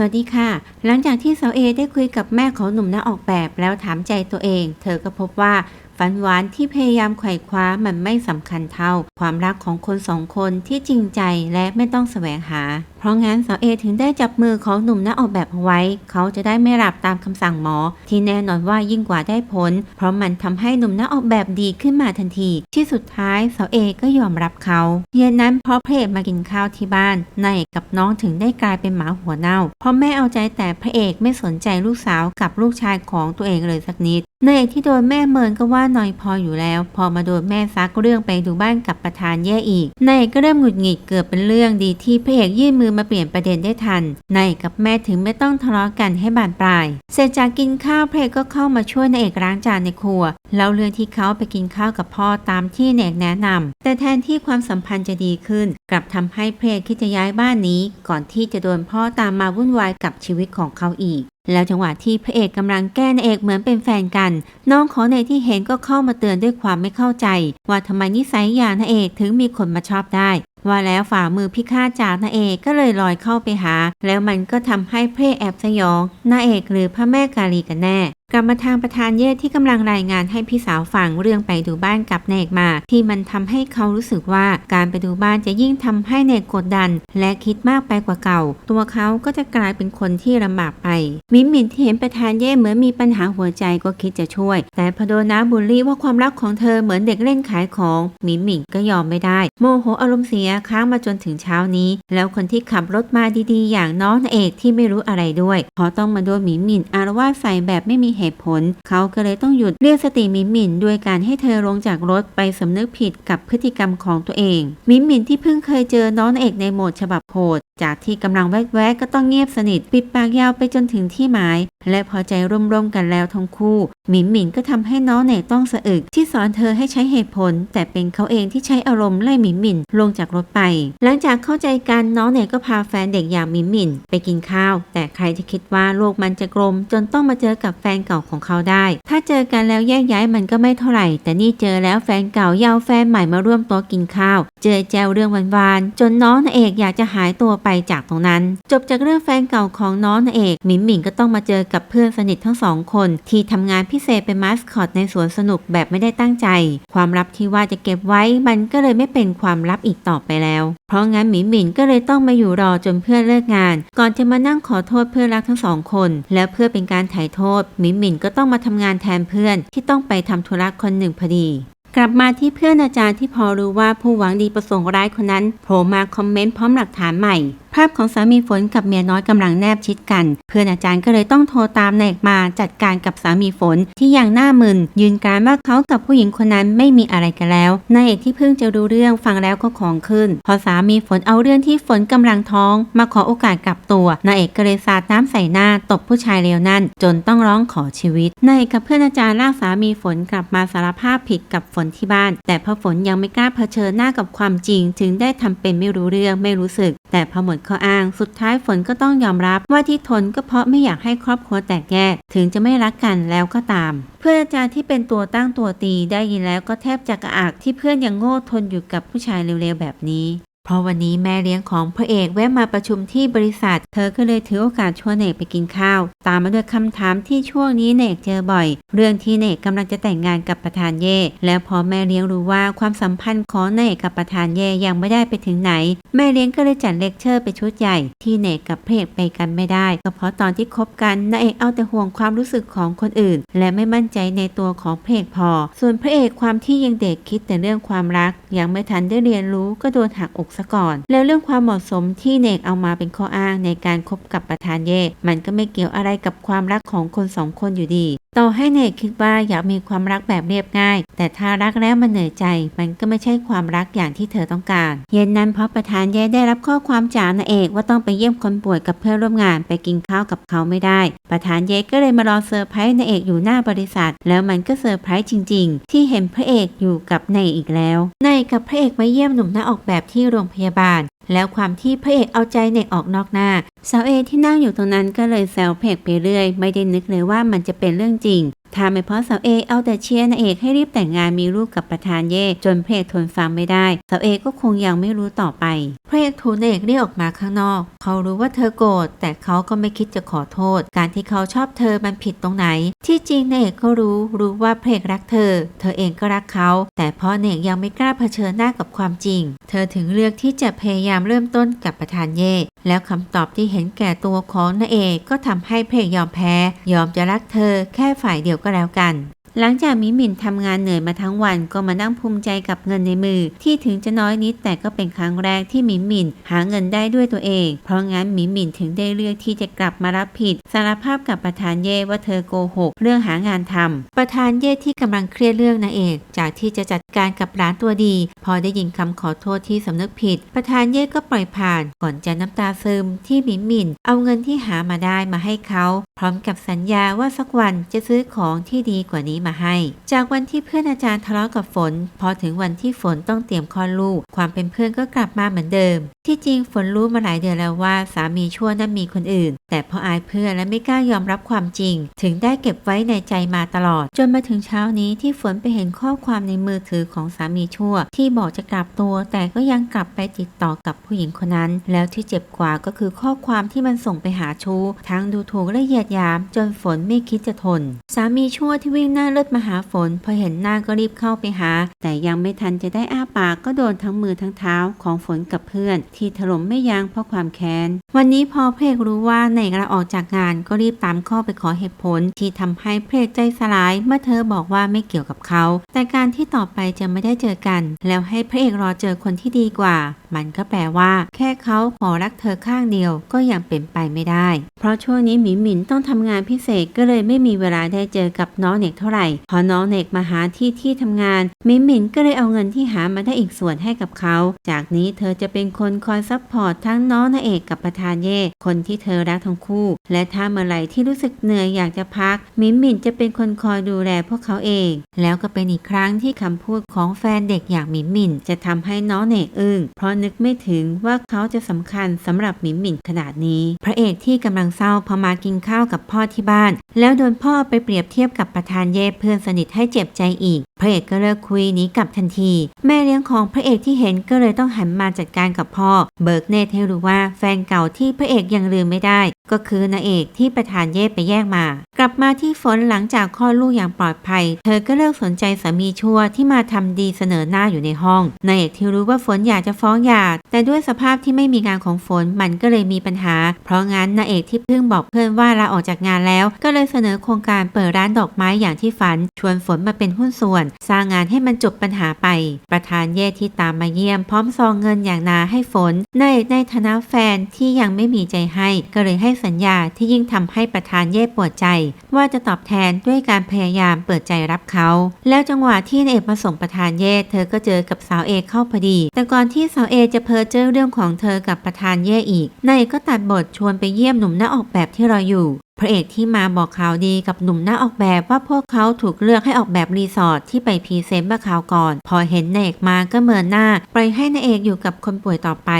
สวัสดีค่ะ หลังจากที่สาวเอได้คุยกับแม่ของหนุ่มนักออกแบบแล้วถามใจตัวเอง เธอก็พบว่า ฝันหวานที่พยายามไขว่คว้ามันไม่สำคัญเท่า ความรักของคนสองคนที่จริงใจและไม่ต้องแสวงหา เพราะงั้นสาวเอถึงได้จับมือของหนุ่มนักออกแบบไว้ เขาจะได้ไม่หลับตามคำสั่งหมอ ที่แน่นอนว่ายิ่งกว่าได้ผล เพราะมันทำให้หนุ่มนักออกแบบดีขึ้นมาทันที ที่สุดท้ายสาวเอก็ยอมรับเขาเย็นนั้นพอพระเอกมากินข้าวที่บ้านนายกับน้องถึงได้กลายเป็นหมาหัวเน่า เพราะแม่เอาใจแต่พระเอกไม่สนใจลูกสาวกับลูกชายของตัวเองเลยสักนิดนายเอกที่โดนแม่เมินก็ว่าน้อยพออยู่แล้ว พอมาโดนแม่ซักเรื่องไปดูบ้านกับประธานแย่อีกนายเอกก็เริ่มหงุดหงิดเกือบเป็นเรื่องดีที่พระเอกยื่นมือมาเปลี่ยนประเด็นได้ทันนายเอกกับแม่ถึงไม่ต้องทะเลาะกันให้บานปลาย เสร็จจากกินข้าวพระเอกก็เข้ามาช่วยนายเอกล้างจานในครัวแล้วเรื่องที่เขาไปกินข้าวกับพ่อตามที่นายเอกแนะนำแต่แทนที่ความสัมพันธ์จะดีขึ้น กลับทำให้พระเอกคิดจะย้ายบ้านนี้ ก่อนที่จะโดนพ่อตามมาวุ่นวายกับชีวิตของเขาอีก แล้วจังหวะที่พระเอกกำลังแก้นางเอกเหมือนเป็นแฟนกัน น้องของนที่เห็นก็เข้ามาเตือนด้วยความไม่เข้าใจ ว่าทำไมนิสัยอย่างนางเอกถึงมีคนมาชอบได้ ว่าแล้วฝ่ามือพิฆาตจากนางเอกก็เลยลอยเข้าไปหา แล้วมันก็ทำให้เพ่แอบสยองนางเอกหรือพระแม่กาลีกันแน่ กลับมาทางประธานเยศที่กำลังรายงานให้พี่สาวฟังเรื่องไปดูบ้านกับเนกมา ที่มันทำให้เขารู้สึกว่าการไปดูบ้านจะยิ่งทำให้เนกกดดัน และคิดมากไปกว่าเก่า ตัวเขาก็จะกลายเป็นคนที่ลำบากไป มิมมินที่เห็นประธานเย่เหมือนมีปัญหาหัวใจก็คิดจะช่วย แต่พอโดนน้าบุลลี่ว่าความรักของเธอเหมือนเด็กเล่นขายของมิมมินก็ยอมไม่ได้ โมโหอารมณ์เสียค้างมาจนถึงเช้านี้ แล้วคนที่ขับรถมาดีๆ อย่างน้องเอกที่ไม่รู้อะไรด้วยพอต้องมาโดนหมิมมินอารวาสใส่แบบไม่มีเหตุผล เขาก็เลยต้องหยุดเรียกสติมิมมินด้วยการให้เธอลงจากรถไปสำนึกผิดกับพฤติกรรมของตัวเอง มิมมินที่เพิ่งเคยเจอน้องเอกในโหมดฉบับโหดจากที่กำลังแวกๆก็ต้องเงียบสนิท ปิดปากยาวไปจนถึงที่หมายและพอใจร่วมๆกันแล้วทั้งคู่ หมินหมินก็ทำให้น้องเนกต้องสะอึกที่สอนเธอให้ใช้เหตุผล แต่เป็นเขาเองที่ใช้อารมณ์ไล่หมินหมินลงจากรถไป หลังจากเข้าใจกันน้องเนกก็พาแฟนเด็กอย่างหมินหมินไปกินข้าว แต่ใครจะคิดว่าโลกมันจะกลม จนต้องมาเจอกับแฟนเก่าของเขาได้ ถ้าเจอกันแล้วแยกย้ายมันก็ไม่เท่าไหร่ แต่นี่เจอแล้วแฟนเก่าเยาวแฟนใหม่มาร่วมโต๊ะกินข้าว เจอแจวเรื่องหวานๆจนน้องนเอกอยากจะหายตัวไปจากตรงนั้น จบจากเรื่องแฟนเก่าของน้องนเอกหมินหมินก็ต้องมาเจอกับเพื่อนสนิททั้งสองคน ที่ทำงานพิเศษเป็นมาสคอตในสวนสนุกแบบไม่ได้ตั้งใจ ความลับที่ว่าจะเก็บไว้มันก็เลยไม่เป็นความลับอีกต่อไปแล้ว เพราะงั้นหมินหมินก็เลยต้องมาอยู่รอจนเพื่อนเลิกงาน ก่อนจะมานั่งขอโทษเพื่อนรักทั้งสองคน แล้วเพื่อเป็นการไถ่โทษหมินหมินก็ต้องมาทำงานแทนเพื่อน ที่ต้องไปทำธุระคนหนึ่งพอดีกลับมาที่เพื่อนอาจารย์ที่พอรู้ว่าผู้หวังดีประสงค์ร้ายคนนั้นโผล่มาคอมเมนต์พร้อมหลักฐานใหม่ภาพของสามีฝนกับเมียน้อยกำลังแนบชิดกัน เพื่อนอาจารย์ก็เลยต้องโทรตามนายเอกมาจัดการกับสามีฝนที่อย่างหน้ามึน ยืนการว่าเขากับผู้หญิงคนนั้นไม่มีอะไรกันแล้วนายเอกที่เพิ่งจะรู้เรื่องฟังแล้วก็ของขึ้น พอสามีฝนเอาเรื่องที่ฝนกำลังท้อง มาขอโอกาสกลับตัวนายเอกก็เลยสาดน้ำใส่หน้าตบผู้ชายเลวนั่น จนต้องร้องขอชีวิตนายเอกกับเพื่อนอาจารย์ลากสามีฝนกลับมาสารภาพผิดกับฝนที่บ้าน แต่พอฝนยังไม่กล้าเผชิญหน้ากับความจริง ถึงได้ทำเป็นไม่รู้เรื่องไม่รู้สึก แต่พอหมดข้ออ้าง สุดท้ายฝนก็ต้องยอมรับว่าที่ทนก็เพราะไม่อยากให้ครอบครัวแตกแยก ถึงจะไม่รักกันแล้วก็ตาม เพื่อนอาจารย์ที่เป็นตัวตั้งตัวตีได้ยินแล้วก็แทบจะกระอักที่เพื่อนยังโง่ทนอยู่กับผู้ชายเร็วๆแบบนี้ เพราะวันนี้แม่เลี้ยงของพระเอกแวะมาประชุมที่บริษัท เธอก็เลยถือโอกาสชวนเนกไปกินข้าว ตามมาด้วยคำถามที่ช่วงนี้เนกเจอบ่อย เรื่องที่เนกกำลังจะแต่งงานกับประธานเย่ แล้วพอแม่เลี้ยงรู้ว่าความสัมพันธ์ของเนกกับประธานเย่ยังไม่ได้ไปถึงไหน แม่เลี้ยงก็เลยจัดเลคเชอร์ไปชุดใหญ่ ที่เนกกับพระเอกไปกันไม่ได้ก็เพราะตอนที่คบกันนายเอกเอาแต่ห่วงความรู้สึกของคนอื่น และไม่มั่นใจในตัวของพระเอกพอ ส่วนพระเอกความที่ยังเด็กคิดแต่เรื่องความรัก ยังไม่ทันได้เรียนรู้ก็โดนหักอกซะก่อน แล้วเรื่องความเหมาะสมที่เนกเอามาเป็นข้ออ้างในการคบกับประธานเย่มันก็ไม่เกี่ยวอะไรกับความรักของคนสองคนอยู่ดี ต่อให้เนกคิดว่าอยากมีความรักแบบเรียบง่าย แต่ถ้ารักแล้วมันเหนื่อยใจ มันก็ไม่ใช่ความรักอย่างที่เธอต้องการ เย็นนั้นเพราะประธานเย่ได้รับข้อความจากนายเอกว่าต้องไปเยี่ยมคนป่วยกับเพื่อนร่วมงานไปกินข้าวกับเขาไม่ได้ ประธานเย่ก็เลยมารอเซอร์ไพรส์นายเอกอยู่หน้าบริษัท แล้วมันก็เซอร์ไพรส์จริง ๆ ที่เห็นพระเอกอยู่กับนายอีกแล้วนายกับพระเอกมาเยี่ยมหนุ่มหน้าออกแบบที่โรงพยาบาล แล้วความที่พระเอกเอาใจเนกออกนอกหน้าสาวเอที่นั่งอยู่ตรงนั้นก็เลยแซวเพกไปเรื่อย ไม่ได้นึกเลยว่ามันจะเป็นเรื่องจริง ทถ้าไม่เพราะสาวเอเอาแต่เชียร์นางเอกให้รีบแต่งงานมีลูกกับประธานเย่จนพระเอกทนฟังไม่ได้สาวเอก็คงยังไม่รู้ต่อไปพระเอกถูนางเอกเรียกออกมาข้างนอก เขารู้ว่าเธอโกรธแต่เขาก็ไม่คิดจะขอโทษ การที่เขาชอบเธอมันผิดตรงไหน ที่จริงนางเอกก็รู้รู้ว่าพระเอกรักเธอ เธอเองก็รักเขา แต่เพราะนางเอกยังไม่กล้าเผชิญหน้ากับความจริง เธอถึงเลือกที่จะพยายามเริ่มต้นกับประธานเย่แล้วคำตอบที่เห็นแก่ตัวของนาเอกก็ทำให้พระเอกยอมแพ้ ยอมจะรักเธอแค่ฝ่ายเดียวก็แล้วกัน หลังจากมิหมินทำงานเหนื่อยมาทั้งวันก็มานั่งภูมิใจกับเงินในมือ ที่ถึงจะน้อยนิดแต่ก็เป็นครั้งแรกที่มิหมินหาเงินได้ด้วยตัวเอง เพราะงั้นมิหมินถึงได้เลือกที่จะกลับมารับผิด สารภาพกับประธานเย่ว่าเธอโกหก เรื่องหางานทำประธานเย่ที่กำลังเครียดเรื่องนางเอก จากที่จะจัดการกับร้านตัวดี พอได้ยินคำขอโทษที่สำนึกผิด ประธานเย่ก็ปล่อยผ่านก่อนจะน้ำตาซึมที่มิหมิน เอาเงินที่หามาได้มาให้เขา พร้อมกับสัญญาว่าสักวันจะซื้อของที่ดีกว่านี้มาให้ จากวันที่เพื่อนอาจารย์ทะเลาะกับฝน พอถึงวันที่ฝนต้องเตรียมคลอดลูก ความเป็นเพื่อนก็กลับมาเหมือนเดิม ที่จริงฝนรู้มาหลายเดือนแล้วว่า สามีชั่วนั้นมีคนอื่น แต่พออายเพื่อนและไม่กล้ายอมรับความจริง ถึงได้เก็บไว้ในใจมาตลอด จนมาถึงเช้านี้ที่ฝนไปเห็นข้อความในมือถือของสามีชั่ว ที่บอกจะกลับตัว แต่ก็ยังกลับไปติดต่อกับผู้หญิงคนนั้น แล้วที่เจ็บกว่าก็คือข้อความที่มันส่งไปหาชู้ทั้งดูถูกและเหยียดหยาม จนฝนไม่คิดจะทน สามีชั่วที่วิ่งหน้าเลือดมาหาฝน พอเห็นหน้าก็รีบเข้าไปหา แต่ยังไม่ทันจะได้อ้าปากก็โดนทั้งมือทั้งเท้าของฝนกับเพื่อน ที่ถล่มไม่ยั้งเพราะความแค้น วันนี้พอเพลกรู้ว่าเนกลาออกจากงานก็รีบตามข้อไปขอเหตุผล ที่ทำให้เพลกใจสลาย เมื่อเธอบอกว่าไม่เกี่ยวกับเขา แต่การที่ต่อไปจะไม่ได้เจอกัน แล้วให้พระเอกรอเจอคนที่ดีกว่า มันก็แปลว่า แค่เขาขอรักเธอข้างเดียวก็ยังเป็นไปไม่ได้ เพราะช่วงนี้หมินหมินต้องทำงานพิเศษก็เลยไม่มีเวลาได้เจอกับน้องเนกเท่าไหร่พอน้องเนกมาหาที่ที่ทำงานมินหมินก็เลยเอาเงินที่หามาได้อีกส่วนให้กับเขา จากนี้เธอจะเป็นคนคอยซัพพอร์ตทั้งน้องนาเอกกับประธานเย่คนที่เธอรักทั้งคู่ และถ้าเมื่อไหร่ที่รู้สึกเหนื่อยอยากจะพัก มินหมินจะเป็นคนคอยดูแลพวกเขาเอง แล้วก็เป็นอีกครั้งที่คำพูดของแฟนเด็กอย่างมินหมินจะทำให้น้องเนกอึ้งเพราะนึกไม่ถึงว่าเขาจะสำคัญสำหรับมินหมินขนาดนี้ พระเอกที่กำลังเศร้าพอมากินข้าวกับพ่อที่บ้าน แล้วโดนพ่อไปเปรียบเทียบกับประธานเย่เพื่อนสนิทให้เจ็บใจอีก พระเอกก็เลิกคุยหนีกลับทันที แม่เลี้ยงของพระเอกที่เห็นก็เลยต้องหันมาจัดการกับพ่อ เบิกเนตให้รู้ว่าแฟนเก่าที่พระเอกยังลืมไม่ได้ ก็คือนางเอกที่ประธานเย่ไปแยกมา กลับมาที่ฝนหลังจากคลอดลูกอย่างปลอดภัย เธอก็เลิกสนใจสามีชั่วที่มาทำดีเสนอหน้าอยู่ในห้องนางเอกที่รู้ว่าฝนอยากจะฟ้องหย่าแต่ด้วยสภาพที่ไม่มีงานของฝนมันก็เลยมีปัญหา เพราะงั้นนางเอกที่เพิ่งบอกเพื่อนว่าลาออกจากงานแล้ว ก็เลยเสนอโครงการเปิดร้านดอกไม้อย่างที่ฝัน ชวนฝนมาเป็นหุ้นส่วน สร้างงานให้มันจบปัญหาไป ประธานเย่ที่ตามมาเยี่ยม พร้อมซองเงินอย่างนาให้ฝนในในฐานะแฟนที่ยังไม่มีใจให้ก็เลยให้สัญญาที่ยิ่งทำให้ประธานเย่ปวดใจ ว่าจะตอบแทนด้วยการพยายามเปิดใจรับเขา แล้วจังหวะที่นายเอกมาส่งประธานเย่เธอก็เจอกับสาวเอกเข้าพอดี แต่ก่อนที่สาวเอกจะเพ้อเจ้อเรื่องของเธอกับประธานเย่อีกนายเอกก็ตัดบทชวนไปเยี่ยมหนุ่มหน้าออกแบบที่รออยู่ พระเอกที่มาบอกข่าวดีกับหนุ่มหน้าออกแบบว่าพวกเขาถูกเลือกให้ออกแบบรีสอร์ทที่ไปพรีเซนต์เมื่อข่าวก่อน พอเห็นนายเอกมาก็เมินหน้าปล่อยให้นายเอกอยู่กับคนป่วยต่อไป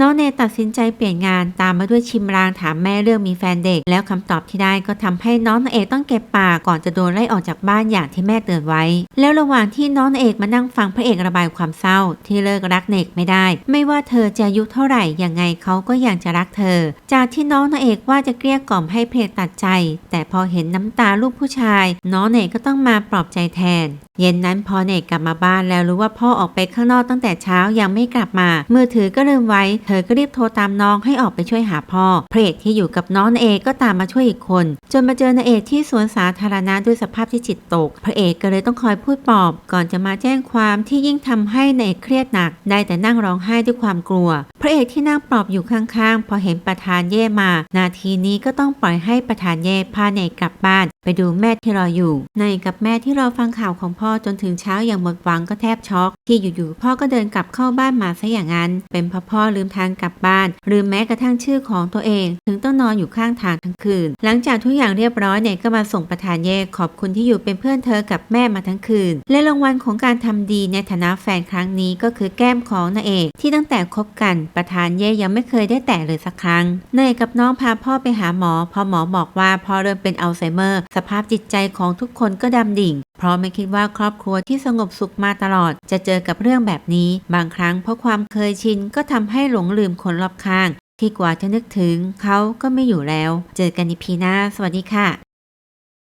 น้องเนตัดสินใจเปลี่ยนงานตามมาด้วยชิมรางถามแม่เรื่องมีแฟนเด็ก แล้วคำตอบที่ได้ก็ทำให้น้องนายเอกต้องเก็บปากก่อนจะโดนไล่ออกจากบ้านอย่างที่แม่เตือนไว้ แล้วระหว่างที่น้องนายเอกมานั่งฟังพระเอกระบายความเศร้า ที่เลิกรักเนกไม่ได้ ไม่ว่าเธอจะอายุเท่าไหร่ยังไงเขาก็ยังจะรักเธอ จากที่น้องนายเอกว่าจะเกลี้ยกล่อมให้เพลตัดใจ แต่พอเห็นน้ำตาลูกผู้ชาย น้องเนกก็ต้องมาปลอบใจแทน เย็นนั้นพอเนกกลับมาบ้านแล้วรู้ว่าพ่อออกไปข้างนอกตั้งแต่เช้ายังไม่กลับมา มือถือก็ลืมไว้ เธอก็รีบโทรตามน้องให้ออกไปช่วยหาพ่อพระเอกที่อยู่กับน้องเอกก็ตามมาช่วยอีกคน จนมาเจอนางเอกที่สวนสาธารณะด้วยสภาพที่จิตตก พระเอกก็เลยต้องคอยพูดปลอบ ก่อนจะมาแจ้งความที่ยิ่งทำให้นางเอกเครียดหนัก ได้แต่นั่งร้องไห้ด้วยความกลัว พระเอกที่นั่งปลอบอยู่ข้างๆ พอเห็นประธานเย่มา นาทีนี้ก็ต้องปล่อยให้ประธานเย่พาเนกกลับบ้าน ไปดูแม่ที่รออยู่เนยกับแม่ที่รอฟังข่าวของพ่อจนถึงเช้าอย่างหมดหวังก็แทบช็อก ที่อยู่ๆพ่อก็เดินกลับเข้าบ้านมาซะอย่างนั้น เป็นเพราะพ่อลืมทางกลับบ้านลืมแม้กระทั่งชื่อของตัวเอง ถึงต้องนอนอยู่ข้างทางทั้งคืน หลังจากทุกอย่างเรียบร้อยเนยก็มาส่งประธานเย่ขอบคุณที่อยู่เป็นเพื่อนเธอกับแม่มาทั้งคืน และรางวัลของการทำดีในฐานะแฟนครั้งนี้ก็คือแก้มของนางเอกที่ตั้งแต่คบกันประธานเย่ยังไม่เคยได้แตะเลยสักครั้งนางเอกกับน้องพาพ่อไปหาหมอ พอหมอบอกบอกว่าพอเริ่มเป็นอัลไซเมอร์ สภาพจิตใจของทุกคนก็ดำดิ่ง เพราะไม่คิดว่าครอบครัวที่สงบสุขมาตลอด จะเจอกับเรื่องแบบนี้ บางครั้งเพราะความเคยชินก็ทำให้หลงลืมคนรอบข้าง ที่กว่าจะนึกถึงเขาก็ไม่อยู่แล้ว เจอกันในพีหน้า สวัสดีค่ะ